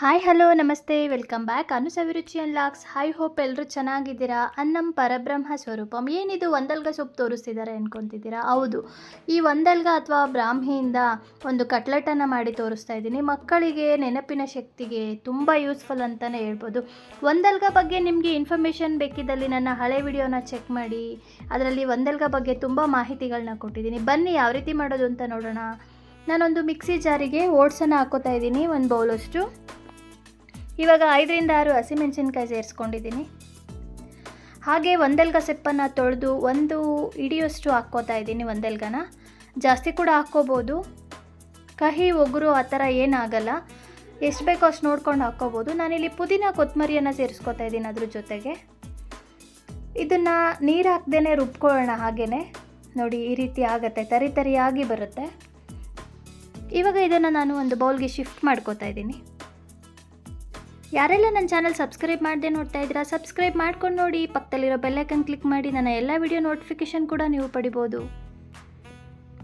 Hi hello ನಮಸ್ತೆ. Welcome back Anusaviruchi and ಲಾಕ್ಸ್ high hope ಎಲ್ಲರೂ ಚೆನ್ನಾಗಿದ್ದೀರಾ? ಅನ್ನಂ ಪರಬ್ರಹ್ಮ ಸ್ವರೂಪಂ. ಏನಿದು ಒಂದಲ್ಗ ಸೊಪ್ಪು ತೋರಿಸ್ತಿದ್ದಾರೆ ಅನ್ಕೊಂತಿದ್ದೀರಾ? ಹೌದು. ಈ ಒಂದಲ್ಗ ಅಥವಾ ಬ್ರಾಹ್ಮಿಯಿಂದ ಒಂದು ಕಟ್ಲೆಟನ್ನು ಮಾಡಿ ತೋರಿಸ್ತಾ ಇದ್ದೀನಿ. ಮಕ್ಕಳಿಗೆ, ನೆನಪಿನ ಶಕ್ತಿಗೆ ತುಂಬ ಯೂಸ್ಫುಲ್ ಅಂತಲೇ ಹೇಳ್ಬೋದು. ಒಂದಲ್ಗ ಬಗ್ಗೆ ನಿಮಗೆ ಇನ್ಫಾರ್ಮೇಷನ್ ಬೇಕಿದ್ದಲ್ಲಿ ನನ್ನ ಹಳೆ ವಿಡಿಯೋನ ಚೆಕ್ ಮಾಡಿ. ಅದರಲ್ಲಿ ಒಂದಲ್ಗ ಬಗ್ಗೆ ತುಂಬ ಮಾಹಿತಿಗಳನ್ನ ಕೊಟ್ಟಿದ್ದೀನಿ. ಬನ್ನಿ, ಯಾವ ರೀತಿ ಮಾಡೋದು ಅಂತ ನೋಡೋಣ. ನಾನೊಂದು ಮಿಕ್ಸಿ ಜಾರಿಗೆ ಓಟ್ಸನ್ನು ಹಾಕೋತಾ ಇದ್ದೀನಿ. ಒಂದು ಬೌಲಷ್ಟು ಇವಾಗ ಐದರಿಂದ ಆರು ಹಸಿಮೆಣಸಿನ್ಕಾಯಿ ಸೇರಿಸ್ಕೊಂಡಿದ್ದೀನಿ. ಹಾಗೆ ಒಂದೆಲ್ಗ ಸೊಪ್ಪನ್ನು ತೊಳೆದು ಒಂದು ಇಡಿಯಷ್ಟು ಹಾಕ್ಕೋತಾ ಇದ್ದೀನಿ ಒಂದೆಲ್ಗನ. ಜಾಸ್ತಿ ಕೂಡ ಹಾಕ್ಕೋಬೋದು. ಕಹಿ, ಒಗರು ಆ ಥರ ಏನಾಗಲ್ಲ. ಎಷ್ಟು ಬೇಕೋ ಅಷ್ಟು ನೋಡ್ಕೊಂಡು ಹಾಕ್ಕೋಬೋದು. ನಾನಿಲ್ಲಿ ಪುದೀನ ಕೊತ್ತಂಬರಿಯನ್ನು ಸೇರಿಸ್ಕೊತಾ ಇದ್ದೀನಿ ಅದ್ರ ಜೊತೆಗೆ. ಇದನ್ನು ನೀರು ಹಾಕ್ದೇ ರುಬ್ಕೊಳ್ಳೋಣ ಹಾಗೇ ನೋಡಿ, ಈ ರೀತಿ ಆಗುತ್ತೆ. ತರಿ ತರಿಯಾಗಿ ಬರುತ್ತೆ. ಇವಾಗ ಇದನ್ನು ನಾನು ಒಂದು ಬೌಲ್ಗೆ ಶಿಫ್ಟ್ ಮಾಡ್ಕೋತಾ ಇದ್ದೀನಿ. ಯಾರೆಲ್ಲ ನನ್ನ ಚಾನಲ್ ಸಬ್ಸ್ಕ್ರೈಬ್ ಮಾಡದೆ ನೋಡ್ತಾ ಇದ್ದೀರಾ, ಸಬ್ಸ್ಕ್ರೈಬ್ ಮಾಡ್ಕೊಂಡು ನೋಡಿ. ಪಕ್ಕದಲ್ಲಿರೋ ಬೆಲ್ಲೈಕನ್ ಕ್ಲಿಕ್ ಮಾಡಿ ನನ್ನ ಎಲ್ಲ ವಿಡಿಯೋ ನೋಟಿಫಿಕೇಷನ್ ಕೂಡ ನೀವು ಪಡಿಬೋದು.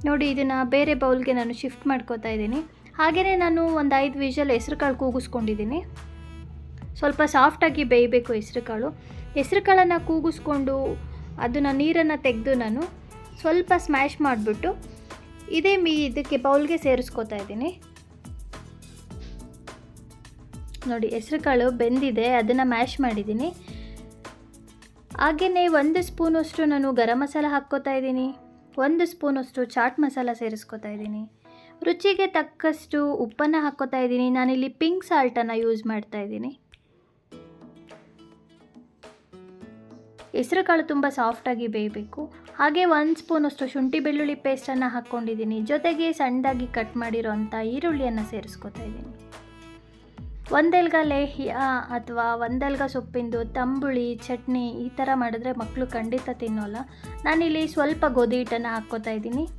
ನೋಡಿ, ಇದನ್ನು ಬೇರೆ ಬೌಲ್ಗೆ ನಾನು ಶಿಫ್ಟ್ ಮಾಡ್ಕೋತಾ ಇದ್ದೀನಿ. ಹಾಗೆಯೇ ನಾನು ಒಂದು ಐದು ವಿಷಲ್ ಹೆಸ್ರು ಕಾಳು ಕೂಗಿಸ್ಕೊಂಡಿದ್ದೀನಿ. ಸ್ವಲ್ಪ ಸಾಫ್ಟಾಗಿ ಬೇಯಬೇಕು ಹೆಸ್ರು ಕಾಳು ಹೆಸ್ರು ಕಾಳನ್ನು ಕೂಗಿಸ್ಕೊಂಡು ಅದನ್ನು ನೀರನ್ನು ತೆಗೆದು ನಾನು ಸ್ವಲ್ಪ ಸ್ಮ್ಯಾಶ್ ಮಾಡಿಬಿಟ್ಟು, ಇದೇ ಮೀ ಇದಕ್ಕೆ ಬೌಲ್ಗೆ ಸೇರಿಸ್ಕೋತಾ ಇದ್ದೀನಿ. ನೋಡಿ, ಹೆಸ್ರು ಕಾಳು ಬೆಂದಿದೆ, ಅದನ್ನು ಮ್ಯಾಶ್ ಮಾಡಿದ್ದೀನಿ. ಹಾಗೆಯೇ ಒಂದು ಸ್ಪೂನಷ್ಟು ನಾನು ಗರಂ ಮಸಾಲ ಹಾಕ್ಕೋತಾ ಇದ್ದೀನಿ. ಒಂದು ಸ್ಪೂನಷ್ಟು ಚಾಟ್ ಮಸಾಲ ಸೇರಿಸ್ಕೋತಾ ಇದ್ದೀನಿ. ರುಚಿಗೆ ತಕ್ಕಷ್ಟು ಉಪ್ಪನ್ನು ಹಾಕ್ಕೋತಾ ಇದ್ದೀನಿ. ನಾನಿಲ್ಲಿ ಪಿಂಕ್ ಸಾಲ್ಟನ್ನು ಯೂಸ್ ಮಾಡ್ತಾ ಇದ್ದೀನಿ. ಹೆಸ್ರು ಕಾಳು ತುಂಬ ಸಾಫ್ಟಾಗಿ ಬೇಯಬೇಕು. ಹಾಗೆ ಒಂದು ಸ್ಪೂನಷ್ಟು ಶುಂಠಿ ಬೆಳ್ಳುಳ್ಳಿ ಪೇಸ್ಟನ್ನು ಹಾಕ್ಕೊಂಡಿದ್ದೀನಿ. ಜೊತೆಗೆ ಸಣ್ಣದಾಗಿ ಕಟ್ ಮಾಡಿರೋಂಥ ಈರುಳ್ಳಿಯನ್ನು ಸೇರಿಸ್ಕೊತಾ ಇದ್ದೀನಿ. ಒಂದೆಲ್ಗ ಲೇಹ್ಯ ಅಥವಾ ಒಂದೆಲ್ಗ ಸೊಪ್ಪಿಂದು ತಂಬುಳಿ, ಚಟ್ನಿ ಈ ಥರ ಮಾಡಿದ್ರೆ ಮಕ್ಕಳು ಖಂಡಿತ ತಿನ್ನೋಲ್ಲ. ನಾನಿಲ್ಲಿ ಸ್ವಲ್ಪ ಗೋಧಿ ಹಿಟ್ಟನ್ನು ಹಾಕ್ಕೋತಾ ಇದ್ದೀನಿ.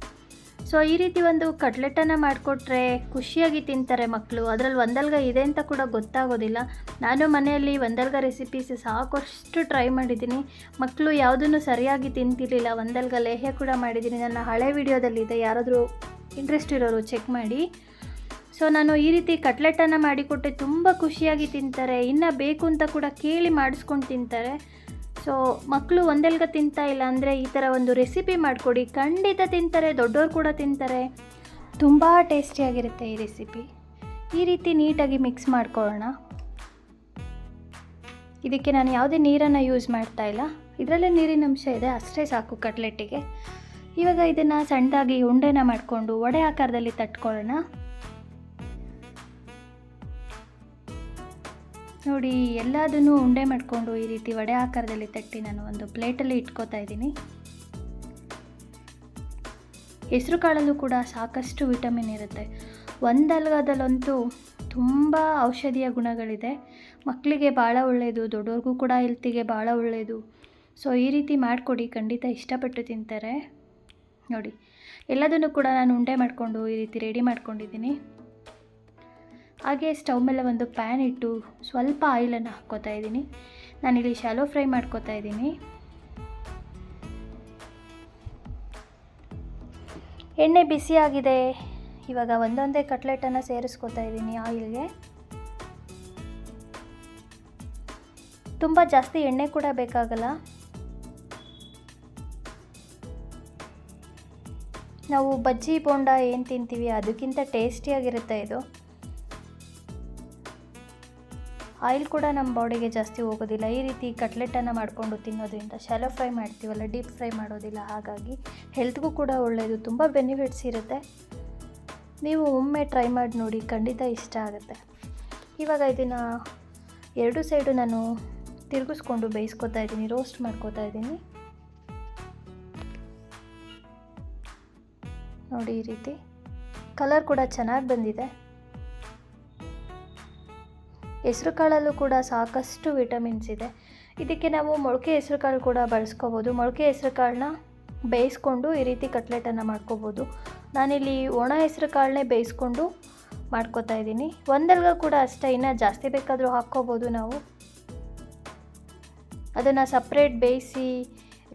ಸೊ, ಈ ರೀತಿ ಒಂದು ಕಟ್ಲೆಟನ್ನು ಮಾಡಿಕೊಟ್ರೆ ಖುಷಿಯಾಗಿ ತಿಂತಾರೆ ಮಕ್ಕಳು ಅದರಲ್ಲಿ ಒಂದಲ್ಗ ಇದೆ ಅಂತ ಕೂಡ ಗೊತ್ತಾಗೋದಿಲ್ಲ. ನಾನು ಮನೆಯಲ್ಲಿ ಒಂದಲ್ಗ ರೆಸಿಪೀಸ್ ಸಾಕಷ್ಟು ಟ್ರೈ ಮಾಡಿದ್ದೀನಿ. ಮಕ್ಕಳು ಯಾವುದನ್ನು ಸರಿಯಾಗಿ ತಿಂತಿರ್ಲಿಲ್ಲ, ಒಂದಲ್ಗ ಲೇಹ್ಯ ಕೂಡ ಮಾಡಿದ್ದೀನಿ. ನನ್ನ ಹಳೆ ವಿಡಿಯೋದಲ್ಲಿದೆ. ಯಾರಾದರೂ ಇಂಟ್ರೆಸ್ಟ್ ಇರೋರು ಚೆಕ್ ಮಾಡಿ. ಸೊ ನಾನು ಈ ರೀತಿ ಕಟ್ಲೆಟನ್ನು ಮಾಡಿಕೊಟ್ಟೆ. ತುಂಬ ಖುಷಿಯಾಗಿ ತಿಂತಾರೆ. ಇನ್ನು ಬೇಕು ಅಂತ ಕೂಡ ಕೇಳಿ ಮಾಡಿಸ್ಕೊಂಡು ತಿಂತಾರೆ. ಸೊ ಮಕ್ಕಳು ಒಂದೆಲ್ಗ ತಿಂತಾ ಇಲ್ಲ ಅಂದರೆ ಈ ಥರ ಒಂದು ರೆಸಿಪಿ ಮಾಡಿಕೊಡಿ. ಖಂಡಿತ ತಿಂತಾರೆ. ದೊಡ್ಡವರು ಕೂಡ ತಿಂತಾರೆ. ತುಂಬ ಟೇಸ್ಟಿಯಾಗಿರುತ್ತೆ ಈ ರೆಸಿಪಿ ಈ ರೀತಿ ನೀಟಾಗಿ ಮಿಕ್ಸ್ ಮಾಡ್ಕೊಳ್ಳೋಣ. ಇದಕ್ಕೆ ನಾನು ಯಾವುದೇ ನೀರನ್ನು ಯೂಸ್ ಮಾಡ್ತಾ ಇಲ್ಲ. ಇದರಲ್ಲೇ ನೀರಿನ ಅಂಶ ಇದೆ. ಅಷ್ಟೇ ಸಾಕು ಕಟ್ಲೆಟ್ಟಿಗೆ. ಇವಾಗ ಇದನ್ನು ಸಣ್ಣದಾಗಿ ಉಂಡೆನ ಮಾಡಿಕೊಂಡು, ವಡೆ ಆಕಾರದಲ್ಲಿ ತಟ್ಕೊಳ್ಳೋಣ. ನೋಡಿ, ಎಲ್ಲದನ್ನು ಉಂಡೆ ಮಾಡಿಕೊಂಡು ಈ ರೀತಿ ವಡೆ ಆಕಾರದಲ್ಲಿ ತಟ್ಟಿ ನಾನು ಒಂದು ಪ್ಲೇಟಲ್ಲಿ ಇಟ್ಕೋತಾ ಇದ್ದೀನಿ. ಹೆಸರು ಕಾಳಲ್ಲೂ ಕೂಡ ಸಾಕಷ್ಟು ವಿಟಮಿನ್ ಇರುತ್ತೆ. ಒಂದಲ್ಗದಲ್ಲಂತೂ ತುಂಬ ಔಷಧೀಯ ಗುಣಗಳಿದೆ. ಮಕ್ಕಳಿಗೆ ಭಾಳ ಒಳ್ಳೆಯದು ದೊಡ್ಡವ್ರಿಗೂ ಕೂಡ ಹೆಲ್ತಿಗೆ ಭಾಳ ಒಳ್ಳೆಯದು ಸೊ, ಈ ರೀತಿ ಮಾಡಿಕೊಡಿ, ಖಂಡಿತ ಇಷ್ಟಪಟ್ಟು ತಿಂತಾರೆ. ನೋಡಿ, ಎಲ್ಲದನ್ನು ಕೂಡ ನಾನು ಉಂಡೆ ಮಾಡಿಕೊಂಡು ಈ ರೀತಿ ರೆಡಿ ಮಾಡ್ಕೊಂಡಿದ್ದೀನಿ. ಹಾಗೆ ಸ್ಟವ್ ಮೇಲೆ ಒಂದು ಪ್ಯಾನ್ ಇಟ್ಟು ಸ್ವಲ್ಪ ಆಯಿಲನ್ನು ಹಾಕ್ಕೋತಾ ಇದ್ದೀನಿ. ನಾನಿಲ್ಲಿ ಶಾಲೋ ಫ್ರೈ ಮಾಡ್ಕೋತಾ ಇದ್ದೀನಿ. ಎಣ್ಣೆ ಬಿಸಿಯಾಗಿದೆ ಇವಾಗ ಒಂದೊಂದೇ ಕಟ್ಲೆಟನ್ನು ಸೇರಿಸ್ಕೋತಾ ಇದ್ದೀನಿ ಆಯಿಲ್ಗೆ. ತುಂಬ ಜಾಸ್ತಿ ಎಣ್ಣೆ ಕೂಡ ಬೇಕಾಗಲ್ಲ. ನಾವು ಬಜ್ಜಿ ಬೋಂಡ ಏನು ತಿಂತೀವಿ, ಅದಕ್ಕಿಂತ ಟೇಸ್ಟಿಯಾಗಿರುತ್ತೆ ಇದು. ಆಯಿಲ್ ಕೂಡ ನಮ್ಮ ಬಾಡಿಗೆ ಜಾಸ್ತಿ ಹೋಗೋದಿಲ್ಲ. ಈ ರೀತಿ ಕಟ್ಲೆಟನ್ನು ಮಾಡಿಕೊಂಡು ತಿನ್ನೋದ್ರಿಂದ ಶಾಲೋ ಫ್ರೈ ಮಾಡ್ತೀವಲ್ಲ ಡೀಪ್ ಫ್ರೈ ಮಾಡೋದಿಲ್ಲ. ಹಾಗಾಗಿ ಹೆಲ್ತ್ಗೂ ಕೂಡ ಒಳ್ಳೆಯದು ತುಂಬ ಬೆನಿಫಿಟ್ಸ್ ಇರುತ್ತೆ. ನೀವು ಒಮ್ಮೆ ಟ್ರೈ ಮಾಡಿ ನೋಡಿ, ಖಂಡಿತ ಇಷ್ಟ ಆಗುತ್ತೆ. ಇವಾಗ ಇದನ್ನು ಎರಡು ಸೈಡು ನಾನು ತಿರುಗಿಸ್ಕೊಂಡು ಬೇಯಿಸ್ಕೊತಾ ಇದ್ದೀನಿ ರೋಸ್ಟ್ ಮಾಡ್ಕೋತಾ ಇದ್ದೀನಿ. ನೋಡಿ ಈ ರೀತಿ. ಕಲರ್ ಕೂಡ ಚೆನ್ನಾಗಿ ಬಂದಿದೆ. ಹೆಸ್ರು ಕಾಳಲ್ಲೂ ಕೂಡ ಸಾಕಷ್ಟು ವಿಟಮಿನ್ಸ್ ಇದೆ. ಇದಕ್ಕೆ ನಾವು ಮೊಳಕೆ ಹೆಸ್ರು ಕಾಳು ಕೂಡ ಬಳಸ್ಕೋಬೋದು. ಮೊಳಕೆ ಹೆಸ್ರು ಕಾಳನ್ನ ಬೇಯಿಸ್ಕೊಂಡು ಈ ರೀತಿ ಕಟ್ಲೆಟನ್ನು ಮಾಡ್ಕೋಬೋದು. ನಾನಿಲ್ಲಿ ಒಣ ಹೆಸ್ರು ಕಾಳನ್ನೇ ಬೇಯಿಸ್ಕೊಂಡು ಮಾಡ್ಕೋತಾ ಇದ್ದೀನಿ. ಒಂದಲ್ಗ ಕೂಡ ಅಷ್ಟೇ, ಇನ್ನು ಜಾಸ್ತಿ ಬೇಕಾದರೂ ಹಾಕ್ಕೋಬೋದು ನಾವು. ಅದನ್ನು ಸಪ್ರೇಟ್ ಬೇಯಿಸಿ,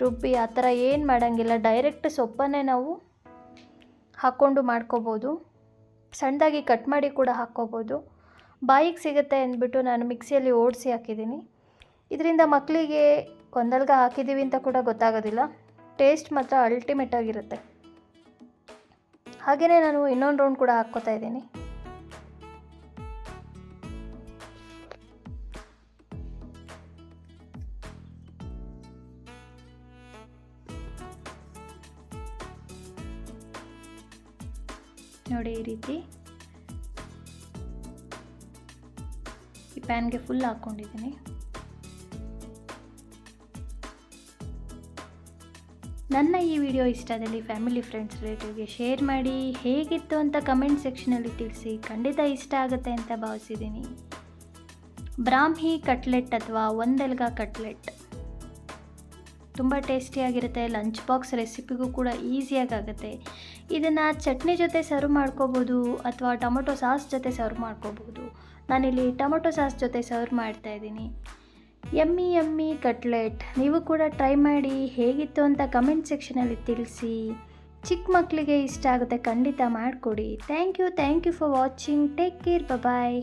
ರುಬ್ಬಿ, ಆ ಥರ ಏನು ಮಾಡೋಂಗಿಲ್ಲ. ಡೈರೆಕ್ಟ್ ಸೊಪ್ಪನ್ನೇ ನಾವು ಹಾಕ್ಕೊಂಡು ಮಾಡ್ಕೋಬೋದು. ಸಣ್ಣದಾಗಿ ಕಟ್ ಮಾಡಿ ಕೂಡ ಹಾಕ್ಕೋಬೋದು. ಬಾಯಿಗೆ ಸಿಗುತ್ತೆ ಅಂದ್ಬಿಟ್ಟು ನಾನು ಮಿಕ್ಸಿಯಲ್ಲಿ ಓಡಿಸಿ ಹಾಕಿದ್ದೀನಿ. ಇದರಿಂದ ಮಕ್ಕಳಿಗೆ ಒಂದಲ್ಗ ಹಾಕಿದ್ದೀವಿ ಅಂತ ಕೂಡ ಗೊತ್ತಾಗೋದಿಲ್ಲ. ಟೇಸ್ಟ್ ಮಾತ್ರ ಅಲ್ಟಿಮೇಟ್ ಆಗಿರುತ್ತೆ. ಹಾಗೆಯೇ ನಾನು ಇನ್ನೊಂದು ರೌಂಡ್ ಕೂಡ ಹಾಕ್ಕೋತಾ ಇದ್ದೀನಿ. ನೋಡಿ ಈ ರೀತಿ. ಈ ಪ್ಯಾನ್ಗೆ ಫುಲ್ ಹಾಕ್ಕೊಂಡಿದ್ದೀನಿ. ನನ್ನ ಈ ವಿಡಿಯೋ ಇಷ್ಟದಲ್ಲಿ ಫ್ಯಾಮಿಲಿ ಫ್ರೆಂಡ್ಸ್ ರಿಲೇಟಿವ್ಗೆ ಶೇರ್ ಮಾಡಿ ಹೇಗಿತ್ತು ಅಂತ ಕಮೆಂಟ್ ಸೆಕ್ಷನಲ್ಲಿ ತಿಳಿಸಿ ಖಂಡಿತ ಇಷ್ಟ ಆಗುತ್ತೆ ಅಂತ ಭಾವಿಸಿದ್ದೀನಿ. ಬ್ರಾಹ್ಮಿ ಕಟ್ಲೆಟ್ ಅಥವಾ ಒಂದೆಲ್ಗ ಕಟ್ಲೆಟ್. ತುಂಬ ಟೇಸ್ಟಿಯಾಗಿರುತ್ತೆ, ಲಂಚ್ ಬಾಕ್ಸ್ ರೆಸಿಪಿಗೂ ಕೂಡ ಈಸಿಯಾಗಿ ಆಗುತ್ತೆ ಇದನ್ನು ಚಟ್ನಿ ಜೊತೆ ಸರ್ವ್ ಮಾಡ್ಕೋಬೋದು ಅಥವಾ ಟೊಮೊಟೊ ಸಾಸ್ ಜೊತೆ ಸರ್ವ್ ಮಾಡ್ಕೋಬೋದು. ನಾನಿಲ್ಲಿ ಟೊಮೊಟೊ ಸಾಸ್ ಜೊತೆ ಸರ್ವ್ ಮಾಡ್ತಾ ಇದ್ದೀನಿ. ಎಮ್ಮಿ ಎಮ್ಮಿ, ಕಟ್ಲೆಟ್. ನೀವು ಕೂಡ ಟ್ರೈ ಮಾಡಿ ಹೇಗಿತ್ತು ಅಂತ ಕಮೆಂಟ್ ಸೆಕ್ಷನಲ್ಲಿ ತಿಳಿಸಿ. ಚಿಕ್ಕ ಮಕ್ಕಳಿಗೆ ಇಷ್ಟ ಆಗುತ್ತೆ ಖಂಡಿತ ಮಾಡಿಕೊಡಿ. Thank you thank you for watching. Take care bye